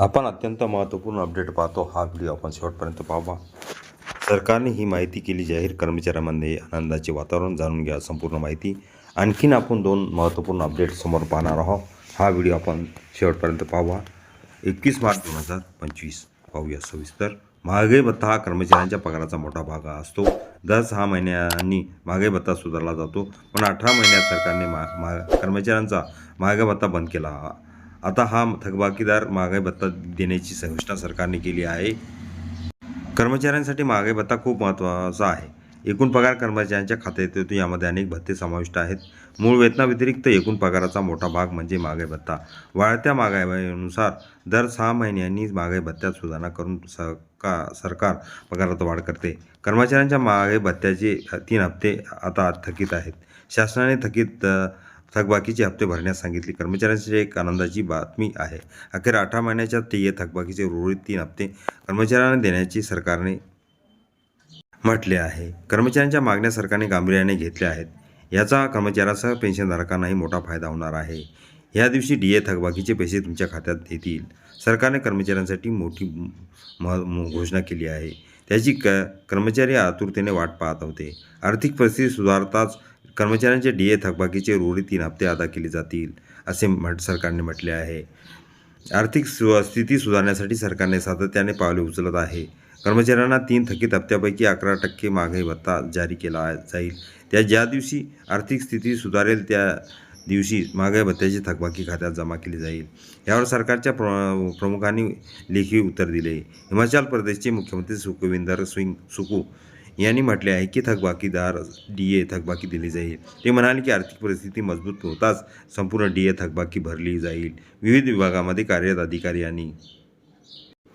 आपण अत्यंत महत्त्वपूर्ण अपडेट पाहतो. हा व्हिडिओ आपण शेवटपर्यंत पाहावा सरकारने ही माहिती केली. जाहीर कर्मचाऱ्यांमध्ये आनंदाचे वातावरण जाणून घ्या. संपूर्ण माहिती आणखीन आपण दोन महत्त्वपूर्ण अपडेट समोर पाहणार आहोत. हा व्हिडिओ आपण शेवटपर्यंत पाहावा एकवीस मार्च दोन हजार पंचवीस. पाहूया सविस्तर. महागाई भत्ता हा कर्मचाऱ्यांच्या पगाराचा मोठा भाग असतो. दर सहा महिन्यांनी महागाई भत्ता सुधारला जातो. पण अठरा महिन्यात सरकारने मा मा कर्मचाऱ्यांचा महागाई भत्ता बंद केला. आता हा थकबाकीदार महागाई भत्ता देण्याची घोषणा सरकारने केली आहे. कर्मचाऱ्यांसाठी महागाई भत्ता खूप महत्त्वाचा आहे. एकूण पगार कर्मचाऱ्यांच्या खात्यात येतो. यामध्ये अनेक भत्ते समाविष्ट आहेत. मूळ वेतनाव्यतिरिक्त एकूण पगाराचा मोठा भाग म्हणजे महागाई भत्ता. वाढत्या महागाईनुसार दर सहा महिन्यांनी महागाई भत्त्यात सुधारणा करून सका सरकार पगारात वाढ करते. कर्मचाऱ्यांच्या महागाई भत्त्याचे तीन हप्ते आता थकीत आहेत. शासनाने थकीत थकबाकीचे हप्ते भरण्यास सांगितले. कर्मचाऱ्यांसाठी एक आनंदाची बातमी आहे. अखेर अठरा महिन्याच्या ते थकबाकीचे उर्वरित तीन हप्ते कर्मचाऱ्यांना देण्याची सरकारने म्हटले आहे. कर्मचाऱ्यांच्या मागण्या सरकारने गांभीर्याने घेतल्या आहेत. याचा कर्मचाऱ्यासह पेन्शनधारकांनाही मोठा फायदा होणार आहे. या दिवशी डी ए थकबाकीचे पैसे तुमच्या खात्यात येतील. सरकारने कर्मचाऱ्यांसाठी मोठी मह घोषणा केली आहे. त्याची क कर्मचारी आतुरतेने वाट पाहत होते. आर्थिक परिस्थिती सुधारताच कर्मचाऱ्यांचे डी ए थकबाकीचे उर्वरित तीन हप्ते अदा केले जातील असे म्हट सरकारने म्हटले आहे. आर्थिक सु स्थिती सुधारण्यासाठी सरकारने सातत्याने पावले उचलत आहे. कर्मचाऱ्यांना तीन थकीत हप्त्यापैकी अकरा टक्के मागे भत्ता जारी केला जाईल. त्या ज्या दिवशी आर्थिक स्थिती सुधारेल त्या दिवशी महागाई भत्त्याची थकबाकी खात्यात जमा केली जाईल. यावर सरकारच्या प्र प्रमुखांनी लेखी उत्तर दिले. हिमाचल प्रदेशचे मुख्यमंत्री सुखविंदर सिंग सुकू यांनी म्हटले आहे की थकबाकीदार डी ए थकबाकी दिली जाईल. ते म्हणाले की आर्थिक परिस्थिती मजबूत होताच संपूर्ण डी ए थकबाकी भरली जाईल. विविध विभागामध्ये कार्यरत अधिकारी यांनी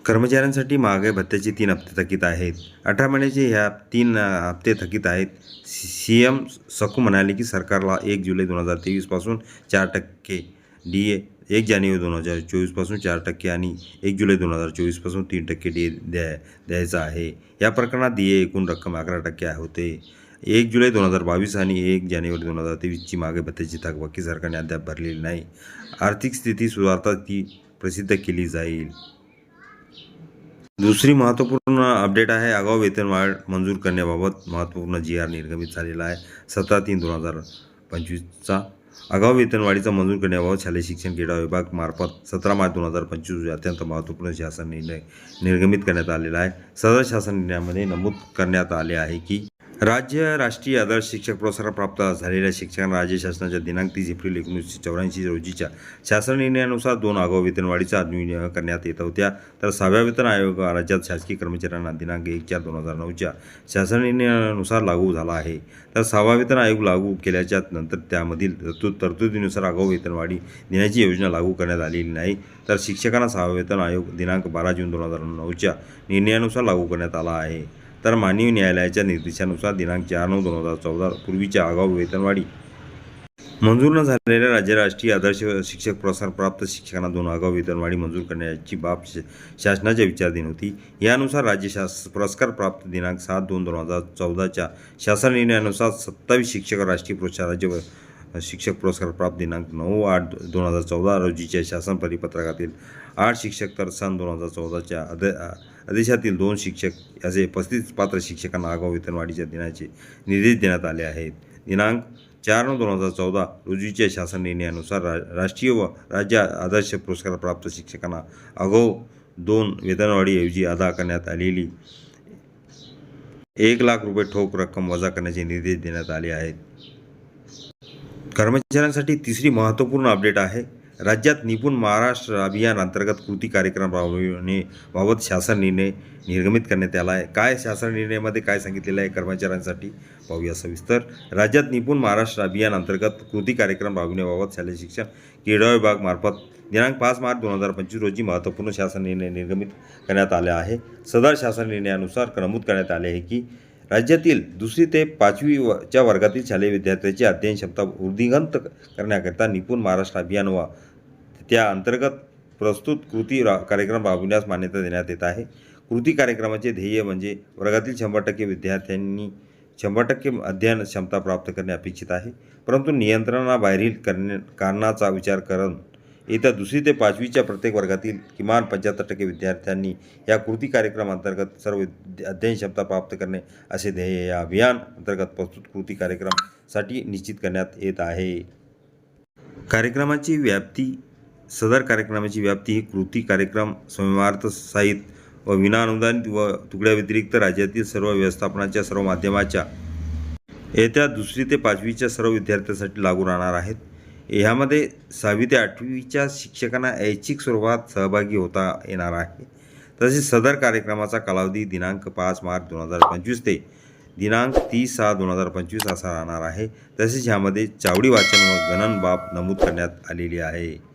कर्मचाऱ्यांसाठी महागाई भत्त्याचे तीन हप्ते थकीत आहेत. अठरा महिन्याचे ह्या तीन हप्ते थकीत आहेत. सी एम सकू म्हणाले की सरकारला एक जुलै दोन हजार तेवीसपासून चार टक्के डी ए एक जानेवारी दोन हजार चोवीसपासून चार टक्के आणि एक जुलै दोन हजार चोवीसपासून तीन टक्के डी द्या द्यायचा आहे. या प्रकरणात डी एकूण रक्कम अकरा टक्के होते. एक जुलै दोन हजार बावीस आणि एक जानेवारी दोन हजार तेवीसची मागे भत्त्याची थकबाकी सरकारने अद्याप भरलेली नाही. आर्थिक स्थिती सुधारता ती प्रसिद्ध केली जाईल. दुसरी महत्त्वपूर्ण अपडेट आहे आगाऊ वेतनवाढ मंजूर करण्याबाबत महत्त्वपूर्ण जी आर निर्गमित झालेला आहे. सतरा तीन दोन हजार पंचवीसचा आगाऊ वेतनवाढीचा मंजूर करण्याबाबत शालेय शिक्षण क्रीडा विभाग मार्फत सतरा मार्च दोन हजार पंचवीस रोजी अत्यंत महत्त्वपूर्ण शासन निर्णय निर्गमित करण्यात आलेला आहे. सदर शासन निर्णयामध्ये नमूद करण्यात आले आहे की राज्य राष्ट्रीय आदर्श शिक्षक पुरस्कार प्राप्त झालेल्या शिक्षकांना राज्य शासनाच्या दिनांक तीस एप्रिल एकोणीसशे चौऱ्याऐंशी रोजीच्या शासन निर्णयानुसार दोन आगाऊ वेतनवाढीचा निर्णय करण्यात येत होत्या. तर सहाव्या वेतन आयोग राज्यात शासकीय कर्मचाऱ्यांना दिनांक एक चार दोन हजार नऊच्या शासन निर्णयानुसार लागू झाला आहे. तर सहावा वेतन आयोग लागू केल्याच्यानंतर त्यामधील तरतूद तरतुदीनुसार आगाऊ वेतनवाढी देण्याची योजना लागू करण्यात आलेली नाही. तर शिक्षकांना सहावा वेतन आयोग दिनांक बारा जून दोन हजार नऊच्या निर्णयानुसार लागू करण्यात आला आहे. तर माननीय न्यायालयाच्या निर्देशानुसार दिनांक चार नऊ दोन हजार चौदा पूर्वीच्या आगाऊ वेतनवाढी मंजूर न झालेल्या राज्य राष्ट्रीय आदर्श शिक्षक पुरस्कार प्राप्त शिक्षकांना दोन आगाऊ वेतनवाढी मंजूर करण्याची बाब श- शासनाच्या विचाराधीन होती. यानुसार राज्य शास पुरस्कार प्राप्त दिनांक सात दोन दोन हजार चौदाच्या शासन निर्णयानुसार सत्तावीस शिक्षक राष्ट्रीय पुरस्कार राज्य शिक्षक पुरस्कार प्राप्त दिनांक नऊ आठ दोन हजार चौदा रोजीच्या शासन परिपत्रकातील आठ शिक्षक तर सन दोन हजार चौदाच्या अध आदेशातील दोन शिक्षक असे पस्तीस पात्र शिक्षकांना आगाऊ वेतनवाढीच्या दिनाचे निर्देश देण्यात आले आहेत. दिनांक चार नऊ दोन हजार चौदा रोजीच्या शासन निर्णयानुसार रा राष्ट्रीय व राज्य आदर्श पुरस्कार प्राप्त शिक्षकांना आगाऊ दोन वेतनवाढीऐवजी अदा करण्यात आलेली एक लाख रुपये ठोक रक्कम वजा करण्याचे निर्देश देण्यात आले आहेत. कर्मचाऱ्यांसाठी तिसरी महत्त्वपूर्ण अपडेट आहे राज्यात निपुण महाराष्ट्र अभियान अंतर्गत कृती कार्यक्रम राबविण्याबाबत शासन निर्णय निर्गमित करण्यात आला आहे. काय शासन निर्णयामध्ये काय सांगितलेलं आहे कर्मचाऱ्यांसाठी? पाहूया सविस्तर. राज्यात निपुण महाराष्ट्र अभियान अंतर्गत कृती कार्यक्रम राबविण्याबाबत शालेय शिक्षण क्रीडा विभाग मार्फत दिनांक पाच मार्च दोन हजार पंचवीस रोजी महत्त्वपूर्ण शासन निर्णय निर्गमित करण्यात आले आहे. सदर शासन निर्णयानुसार नमूद करण्यात आले आहे की राज्यातील दुसरी ते पाचवी च्या वर्गातील शालेय विद्यार्थ्यांची अध्ययन क्षमता वृद्धिंगंत करण्याकरिता निपुण महाराष्ट्र अभियान व त्या अंतर्गत प्रस्तुत कृती रा कार्यक्रम राबविण्यास मान्यता देण्यात येत आहे. कृती कार्यक्रमाचे ध्येय म्हणजे वर्गातील शंभर टक्के विद्यार्थ्यांनी शंभर टक्के अध्ययन क्षमता प्राप्त करणे अपेक्षित आहे. परंतु नियंत्रणाबाहेरील करणे कारणाचा विचार करून येत्या दुसरी ते पाचवीच्या प्रत्येक वर्गातील किमान पंच्याहत्तर टक्के विद्यार्थ्यांनी या कृती कार्यक्रमांतर्गत सर्व विद्या- अध्ययन क्षमता प्राप्त करणे असे ध्येय या अभियान अंतर्गत प्रस्तुत कृती कार्यक्रमासाठी निश्चित करण्यात येत आहे. कार्यक्रमाची व्याप्ती सदर कार्यक्रमाची व्याप्ती ही कृती कार्यक्रम संवार्थ साहित्य व विनाअनुदानित व तुकड्याव्यतिरिक्त राज्यातील सर्व व्यवस्थापनाच्या सर्व माध्यमाच्या येत्या दुसरी ते पाचवीच्या सर्व विद्यार्थ्यांसाठी लागू राहणार आहेत. ह्यामध्ये सहावी ते आठवीच्या शिक्षकांना ऐच्छिक स्वरूपात सहभागी होता येणार आहे. तसेच सदर कार्यक्रमाचा कालावधी दिनांक पाच मार्च दोन हजार पंचवीस ते दिनांक तीस सहा दोन हजार पंचवीस असा राहणार आहे. तसेच ह्यामध्ये चावडी वाचन व गणन बाब नमूद करण्यात आलेली आहे.